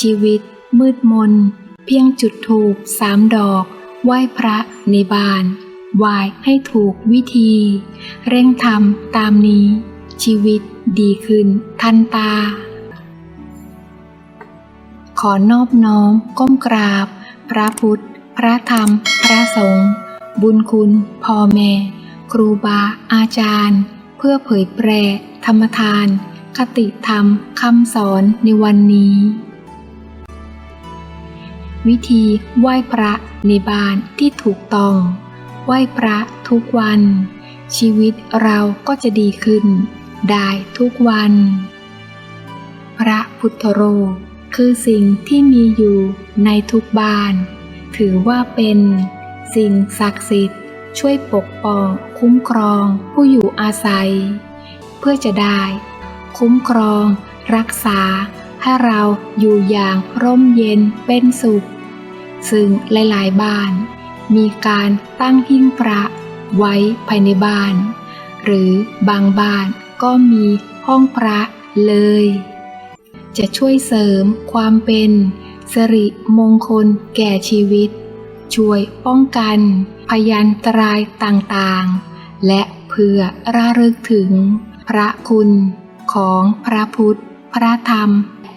ชีวิต มืดมน เพียงจุดถูกสามดอก ไหว้พระในบ้านไหวให้ถูกวิธี เร่งทำตามนี้ ชีวิตดีขึ้นทันตา ขอนอบน้อมก้มกราบ พระพุทธ พระธรรม พระสงฆ์บุญคุณพ่อแม่ ครูบาอาจารย์ เพื่อเผยแพร่ธรรมทาน คติธรรมคำสอนในวันนี้ วิธีไหว้พระในบ้านที่ถูกต้อง ไหว้พระทุกวัน ชีวิตเราก็จะดีขึ้น ได้ทุกวัน พระพุทธรูปคือสิ่งที่มีอยู่ในทุกบ้าน ถือว่าเป็นสิ่งศักดิ์สิทธิ์ ช่วยปกป้องคุ้มครองผู้อยู่อาศัย เพื่อจะได้ คุ้มครอง รักษาให้เราอยู่อย่างร่มเย็นเป็นสุข ซึ่งหลายๆบ้าน มีการตั้งหิ้งพระไว้ภายในบ้าน หรือบางบ้านก็มีห้องพระเลย จะช่วยเสริมความเป็นสิริมงคลแก่ชีวิต ช่วยป้องกันพยันตรายต่างๆ และเพื่อระลึกถึงพระคุณของพระพุทธ พระธรรม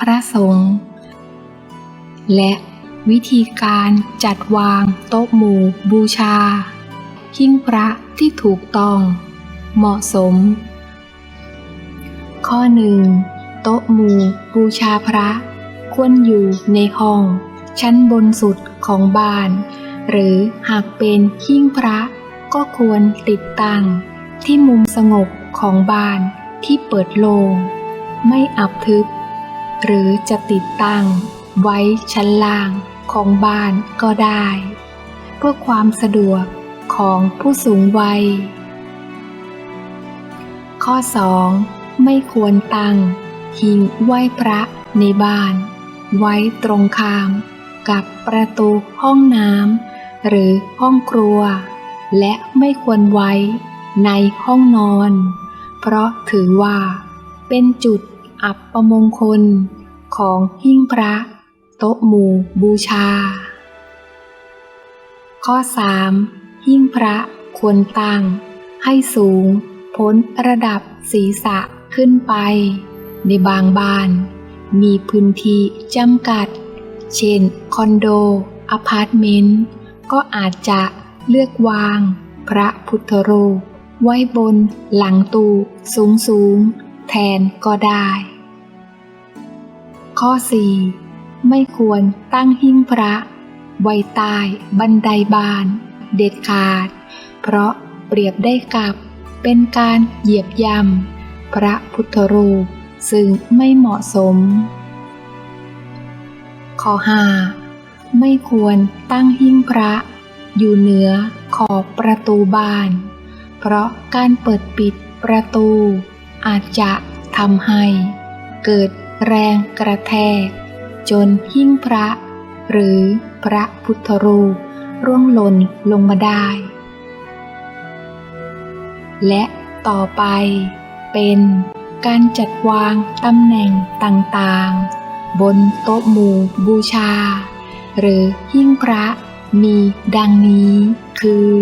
พระสงฆ์และ วิธีการจัดวางโต๊ะหมู่บูชา หิ้งพระที่ถูกต้อง เหมาะสม ข้อหนึ่งโต๊ะหมู่บูชาพระ ควรอยู่ในห้อง ชั้นบนสุดของบ้าน หรือหากเป็นหิ้งพระ ก็ควรติดตั้ง ที่มุมสงบของบ้านที่เปิดโลง ไม่อับทึบ หรือจะติดตั้งไว้ชั้นล่าง ของบ้านก็ได้ เพื่อความสะดวกของผู้สูงวัย ข้อ 2. ไม่ควรตั้ง หิ้งไหว้พระในบ้าน ไว้ตรงข้าม กับประตูห้องน้ำหรือห้องครัว และไม่ควรไว้ในห้องนอน เพราะถือว่า เป็นจุดอับประมงคลของหิ้งพระ โต๊ะหมู่ บูชา ข้อ 3. หิ้งพระควรตั้ง ให้สูง พ้นระดับศีรษะขึ้นไป ในบางบ้าน มีพื้นที่จำกัด เช่น คอนโด อพาร์ตเมนต์ ก็อาจจะเลือกวาง พระพุทธรูปไว้บนหลังตู้สูงสูงๆแทนก็ได้ ข้อ 4. ไม่ควรตั้งหิ้งพระไว้ใต้บันไดบาน เด็ดขาด เพราะเปรียบได้กับเป็นการเหยียบย่ำพระพุทธรูปซึ่งไม่เหมาะสม ข้อ 5. ไม่ควรตั้งหิ้งพระอยู่เหนือขอบประตูบาน เพราะการเปิดปิดประตูอาจจะทำให้เกิดแรงกระแทก จนหิ้งพระ หรือพระพุทธรูปร่วงหล่นลงมาได้ และต่อไปเป็นการจัดวางตำแหน่งต่างๆ บนโต๊ะหมู่บูชา หรือหิ้งพระมีดังนี้คือ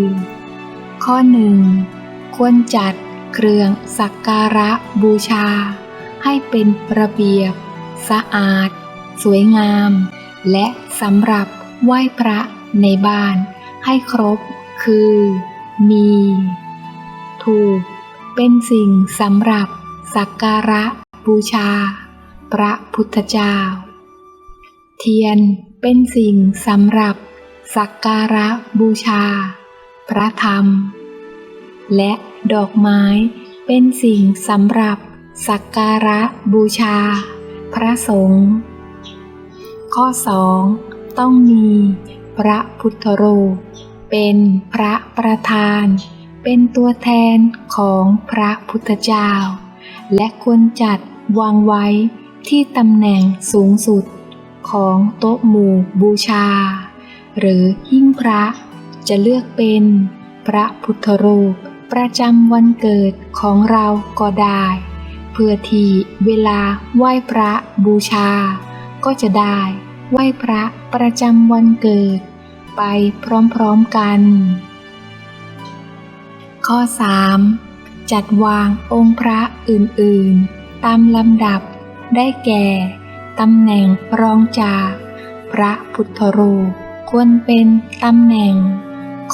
ข้อหนึ่งควรจัดเครื่องสักการะบูชา ให้เป็นระเบียบ สะอาด สวยงาม และสำหรับไหว้พระในบ้านให้ครบคือ มี ถูก เป็นสิ่งสำหรับสักการะบูชา พระพุทธเจ้า เทียนเป็นสิ่งสำหรับสักการะบูชา พระธรรม และดอกไม้เป็นสิ่งสำหรับสักการะบูชา พระสงฆ์ ข้อ 2 ต้องมี พระพุทธรูปเป็นพระประธาน เป็นตัวแทนของพระพุทธเจ้า และควรจัดวางไว้ที่ตำแหน่งสูงสุดของโต๊ะหมู่บูชา หรือหิ้งพระจะเลือกเป็นพระพุทธรูปประจำวันเกิดของเราก็ได้ เพื่อที่เวลาไหว้พระบูชา ก็จะได้ไหว้พระประจำวันเกิด ไปพร้อมๆกัน ข้อ 3. จัดวางองค์พระอื่นๆ ตามลำดับได้แก่ตำแหน่งรองจาก พระพุทธรูปควรเป็นตำแหน่ง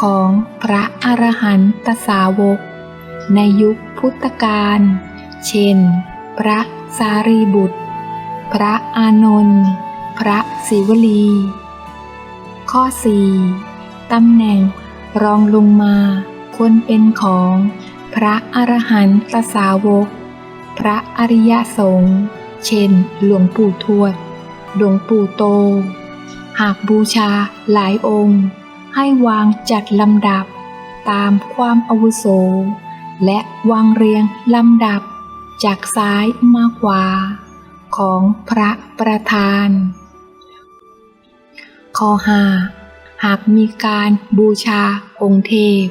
ของพระอรหันตสาวก ในยุคพุทธกาล เช่น พระสารีบุตร พระอานนท์พระศิวลี ข้อ 4. ตำแหน่งรองลงมาควรเป็นของพระอรหันตสาวก พระอริยสงฆ์เช่น หลวงปู่ทวด หลวงปู่โต หากบูชาหลายองค์ ให้วางจัดลำดับตามความอาวุโส และวางเรียงลำดับจากซ้ายมาขวา ของพระประธาน ข้อ5หากมีการบูชาองค์เทพ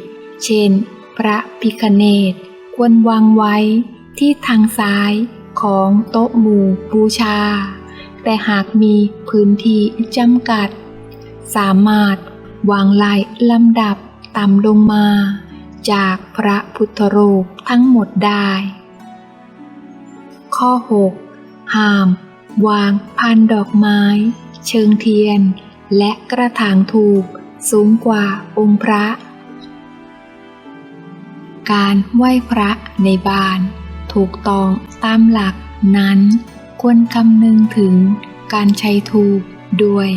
เช่น พระพิคเนตควรวางไว้ที่ทางซ้ายของโต๊ะหมู่บูชา แต่หากมีพื้นที่จำกัด สามารถวางลายลำดับต่ำลงมา จากพระพุทธรูปทั้งหมดได้ ข้อ 6 ห้าม วางพันดอกไม้ เชิงเทียน และกระถางถูกสูงกว่าองค์พระ การไหว้พระในบ้าน ถูกต้องตามหลักนั้น ควรคำนึงถึงการใช้ถูกด้วย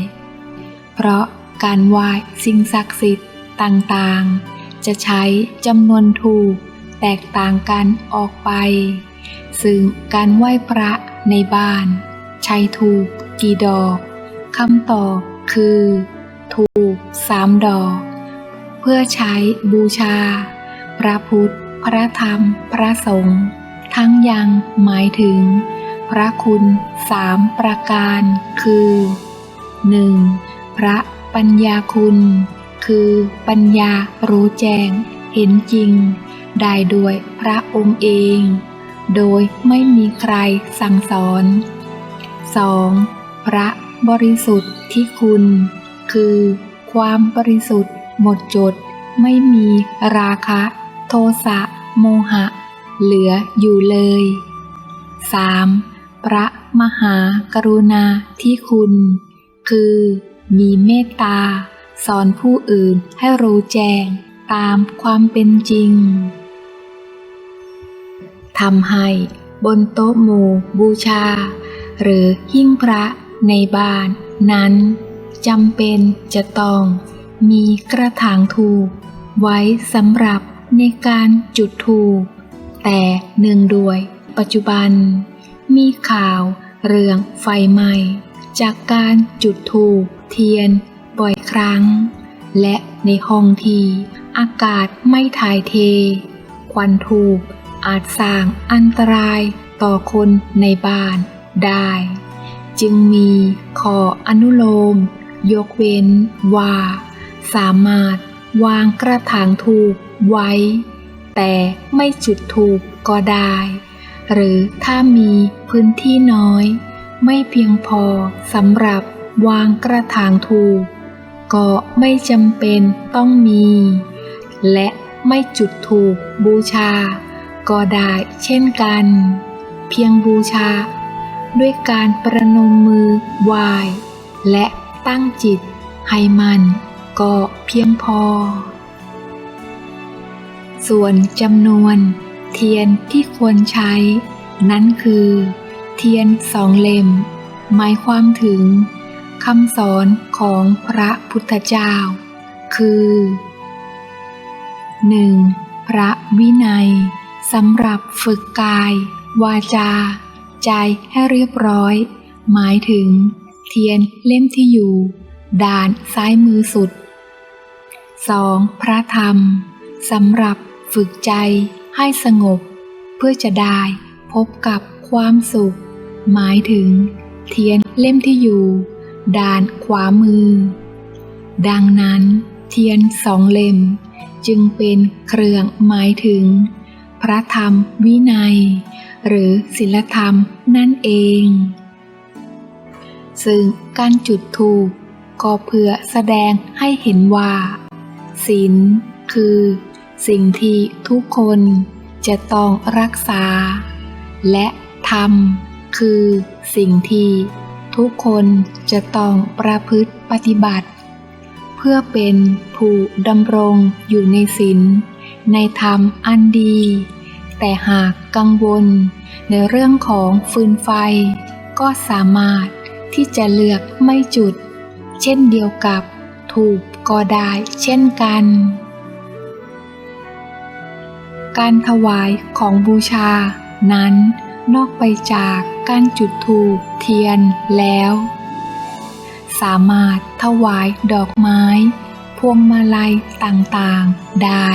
เพราะการไหว้สิ่งศักดิ์สิทธิ์ต่างๆ จะใช้จำนวนถูกแตกต่างกันออกไป ซึ่งการไหว้พระ ในบ้านใช้ถูกกี่ดอกคำตอบคือ ถูกสามดอก เพื่อใช้บูชา พระพุทธ พระธรรม พระสงฆ์ทั้งยังหมายถึง พระคุณสามประการคือ 1. พระปัญญาคุณ คือปัญญารู้แจ้ง เห็นจริง ได้ด้วยพระองค์เอง โดยไม่มีใครสั่งสอน 2. พระบริสุทธิ์ที่คุณ คือ ความบริสุทธิ์ หมดจด ไม่มีราคะ โทสะ โมหะ เหลืออยู่เลย 3. พระมหากรุณาที่คุณ คือ มีเมตตา สอนผู้อื่นให้รู้แจ้งตามความเป็นจริง ทำให้บนโต๊ะหมู่บูชา หรือหิ้งพระในบ้านนั้นจำเป็นจะต้องมีกระถางถูกไว้สำหรับในการจุดถูกแต่เนื่องด้วยปัจจุบัน มีข่าวเรื่องไฟไหม้จากการจุดถูกเทียนบ่อยครั้ง และในห้องที่อากาศไม่ถ่ายเท ควันถูก อาจสร้างอันตรายต่อคนในบ้านได้ จึงมีข้ออนุโลม ยกเว้นว่า สามารถวางกระถางถูกไว้ แต่ไม่จุดถูกก็ได้ หรือถ้ามีพื้นที่น้อย ไม่เพียงพอสำหรับวางกระถางถูก ก็ไม่จำเป็นต้องมี และไม่จุดถูกบูชา ก็ได้เช่นกัน เพียงบูชา ด้วยการประนมมือไหว้และตั้งจิตให้มันก็เพียงพอ ส่วนจำนวนเทียนที่ควรใช้ นั้นคือ เทียนสองเล่ม หมายความถึงคำสอนของพระพุทธเจ้า คือ 1. พระวินัย สำหรับฝึกกาย วาจา ใจให้เรียบร้อย หมายถึง เทียนเล่มที่อยู่ด้านซ้ายมือสุด 2. พระธรรมสำหรับฝึกใจให้สงบ เพื่อจะได้พบกับความสุข หมายถึง เทียนเล่มที่อยู่ด้านขวามือ ดังนั้น เทียนสองเล่ม จึงเป็นเครื่องหมายถึง พระธรรมวินัย หรือศีลธรรมนั่นเอง ซึ่งการจุดธูปก็เพื่อแสดงให้เห็นว่า ศีลคือ สิ่งที่ทุกคนจะต้องรักษา และธรรมคือสิ่งที่ทุกคนจะต้องประพฤติปฏิบัติ เพื่อเป็นผู้ดำรงอยู่ในศีล ในธรรมอันดี แต่หากกังวลในเรื่องของฟืนไฟ ก็สามารถที่จะเลือกไม่จุด เช่นเดียวกับถูกก็ได้เช่นกัน การถวายของบูชานั้นนอกไปจากการจุดธูปเทียนแล้ว สามารถถวายดอกไม้ พวงมาลัยต่างๆได้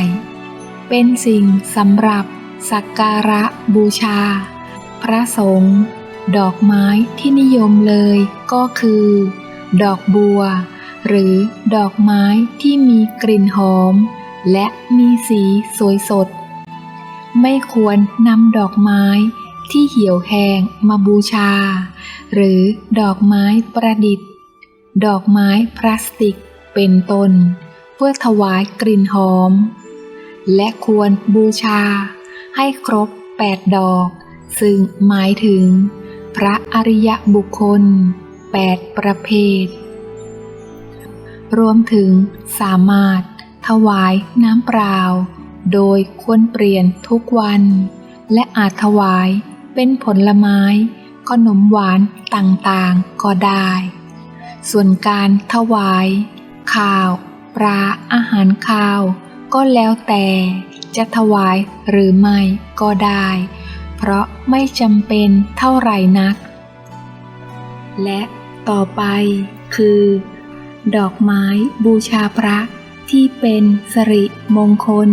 เป็นสิ่งสำหรับสักการะบูชา พระสงฆ์ดอกไม้ที่นิยมเลยก็คือ ดอกบัว หรือดอกไม้ที่มีกลิ่นหอม และมีสีสวยสด ไม่ควรนำดอกไม้ที่เหี่ยวแห้งมาบูชา หรือดอกไม้ประดิษฐ์ ดอกไม้พลาสติกเป็นต้น เพื่อถวายกลิ่นหอม และควรบูชา ให้ครบแปดดอก ซึ่งหมายถึง พระอริยบุคคลแปดประเภท รวมถึงสามารถถวายน้ำเปล่า โดยควรเปลี่ยนทุกวัน และอาจถวายเป็นผลไม้ขนมหวานต่างๆก็ได้ ส่วนการถวาย ข้าว ปลาอาหารข้าว ก็แล้วแต่จะถวายหรือไม่ก็ได้ เพราะไม่จำเป็นเท่าไหร่นัก และต่อไปคือ ดอกไม้บูชาพระที่เป็นสิริมงคล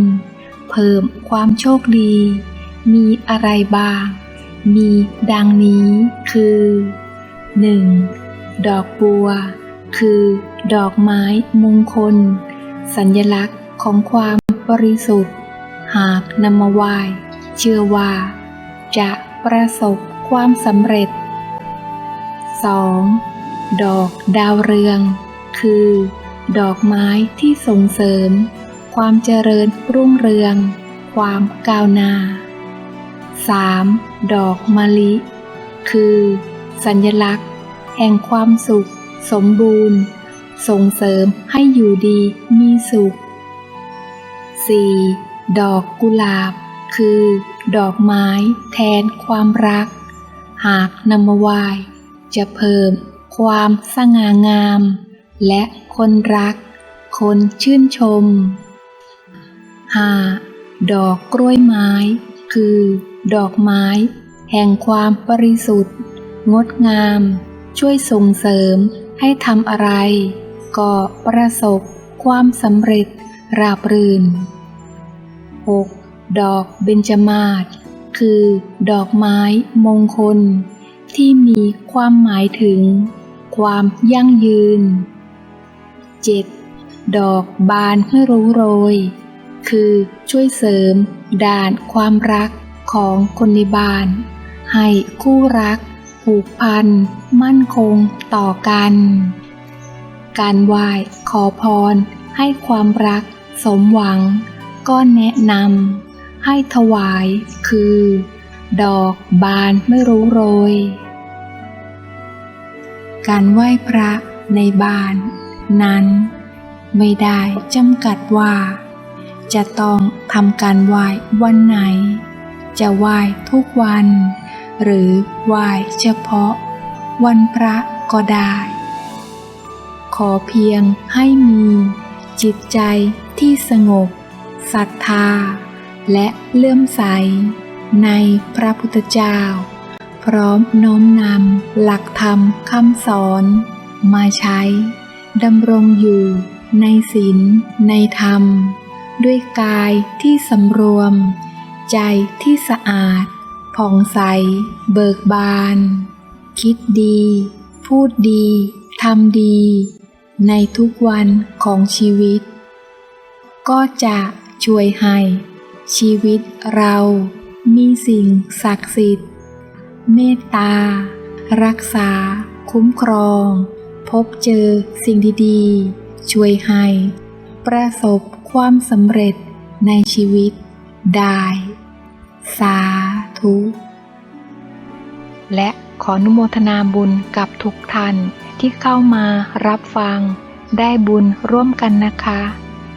เพิ่มความโชคดี มีอะไรบ้าง มีดังนี้คือ 1. ดอกบัว คือ ดอกไม้มงคล สัญลักษณ์ ของความบริสุทธิ์ หากนำมาไหว้เชื่อว่า จะประสบความสำเร็จ 2. ดอกดาวเรือง คือ ดอกไม้ที่ส่งเสริม ความเจริญรุ่งเรือง ความก้าวหน้า 3. ดอกมะลิ คือ สัญลักษณ์ แห่งความสุข สมบูรณ์ ส่งเสริมให้อยู่ดีมีสุข 4. ดอกกุหลาบ คือ ดอกไม้แทนความรัก หากนำมาไหวจะเพิ่มความสง่างาม และคนรัก คนชื่นชม 5. ดอกกล้วยไม้ คือ ดอกไม้ แห่งความบริสุทธิ์ งดงาม ช่วยส่งเสริมให้ทำอะไร ก็ประสบความสำเร็จ ราบรื่น 6. ดอกเบญจมาศคือ ดอกไม้มงคล ที่มีความหมายถึง ความยั่งยืน 7. ดอกบานไม่รู้โรย คือช่วยเสริม ด่านความรักของคนในบ้าน ให้คู่รัก ผูกพัน มั่นคงต่อกัน การไหว้ขอพรให้ความรัก สมหวัง ก็แนะนำให้ถวายคือ ดอกบานไม่รู้โรย การไหว้พระในบ้าน นั้น ไม่ได้จำกัดว่า จะต้องทำการไหว้วันไหน จะไหว้ทุกวัน หรือไหว้เฉพาะ วันพระก็ได้ ขอเพียงให้มีจิตใจ ที่สงบศรัทธา และเลื่อมใส ในพระพุทธเจ้า พร้อมน้อมนำหลักธรรมคำสอน มาใช้ดำรงอยู่ในศีลในธรรม ด้วยกายที่สำรวม ใจที่สะอาดผ่องใส เบิกบาน คิดดี พูดดี ทำดี ในทุกวันของชีวิต ก็จะช่วยให้ ชีวิตเรามีสิ่งศักดิ์สิทธิ์ เมตตา รักษา คุ้มครอง พบเจอสิ่งดีๆ ช่วยให้ ประสบความสำเร็จในชีวิตได้ สาธุ และขออนุโมทนาบุญกับทุกท่านที่เข้ามารับฟัง ได้บุญร่วมกันนะคะ